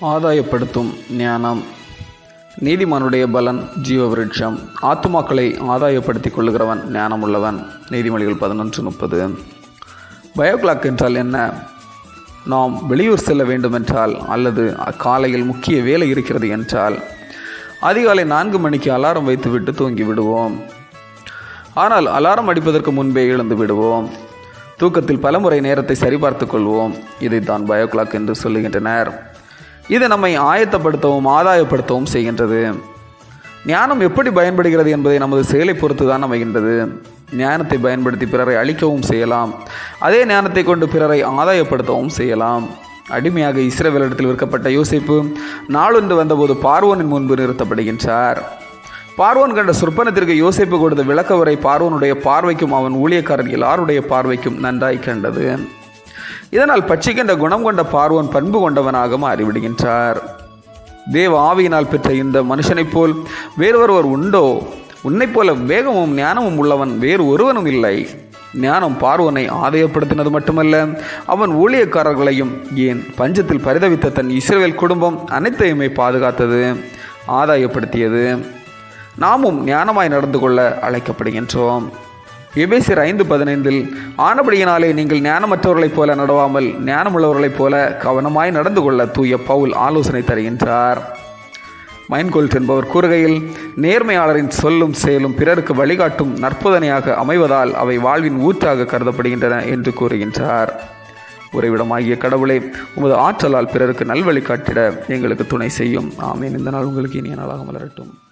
ஆதாயப்படுத்தும் ஞானம். நீதிமானுடைய பலன் ஜீவ விருட்சம் ஆத்துமாக்களை ஆதாயப்படுத்திக் கொள்ளுகிறவன் ஞானமுள்ளவன். நீதிமொழிகள் பதினொன்று முப்பது. பயோகிளாக் என்றால் என்ன? நாம் வெளியூர் செல்ல வேண்டுமென்றால் அல்லது காலையில் முக்கிய வேலை இருக்கிறது என்றால் அதிகாலை நான்கு மணிக்கு அலாரம் வைத்துவிட்டு தூங்கி விடுவோம் ஆனால் அலாரம் அடிப்பதற்கு முன்பே எழுந்து விடுவோம். தூக்கத்தில் பலமுறை நேரத்தை சரிபார்த்து கொள்வோம். இதைத்தான் பயோகிளாக் என்று சொல்லுகின்றனர். இது நம்மை ஆயத்தப்படுத்தவும் ஆதாயப்படுத்தவும் செய்கின்றது. ஞானம் எப்படி பயன்படுகிறது என்பதை நமது செயலை பொறுத்து தான் அமைகின்றது. ஞானத்தை பயன்படுத்தி பிறரை அழிக்கவும் செய்யலாம். அதே ஞானத்தை கொண்டு பிறரை ஆதாயப்படுத்தவும் செய்யலாம். அடிமையாக இஸ்ரவேலிடத்தில் விற்கப்பட்ட யோசிப்பு நாளொன்று வந்தபோது பார்வோனின் முன்பு நிறுத்தப்படுகின்றார். பார்வோன் கண்ட சொற்பனத்திற்கு யோசிப்பு கொடுத்த விளக்கவரை பார்வோனுடைய பார்வைக்கும் அவன் ஊழியக்காரன் எல்லாருடைய பார்வைக்கும் நன்றாய் கண்டது. இதனால் பட்சிக்கின்ற குணம் கொண்ட பார்வன் பண்பு கொண்டவனாக மாறிவிடுகின்றார். தேவ ஆவியினால் பெற்ற இந்த மனுஷனைப் போல் வேறொருவர் உண்டோ? உன்னைப் போல வேகமும் ஞானமும் உள்ளவன் வேறு ஒருவனும் இல்லை. ஞானம் பார்வனை ஆதாயப்படுத்தினது மட்டுமல்ல அவன் ஊழியக்காரர்களையும் ஏன் பஞ்சத்தில் பரிதவித்த தன் இஸ்ரேல் குடும்பம் அனைத்தையுமே பாதுகாத்தது ஆதாயப்படுத்தியது. நாமும் ஞானமாய் நடந்து கொள்ள அழைக்கப்படுகின்றோம். எபேசியர் ஐந்து பதினைந்தில் ஆனபடியினாலே நீங்கள் ஞானமற்றவர்களைப் போல நடவாமல் ஞானமுள்ளவர்களைப் போல கவனமாய் நடந்து கொள்ள தூய பவுல் ஆலோசனை தருகின்றார். மைன்கோல்ட் என்பவர் கூறுகையில் நேர்மையாளரின் சொல்லும் செயலும் பிறருக்கு வழிகாட்டும் நற்புதனையாக அமைவதால் அவை வாழ்வின் ஊற்றாக கருதப்படுகின்றன என்று கூறுகின்றார். உறைவிடமாகிய கடவுளே உமது ஆற்றலால் பிறருக்கு நல்வழி காட்டிட எங்களுக்கு துணை செய்யும். ஆமீன். இந்த நாள் உங்களுக்கு இனிய நாளாக மலரட்டும்.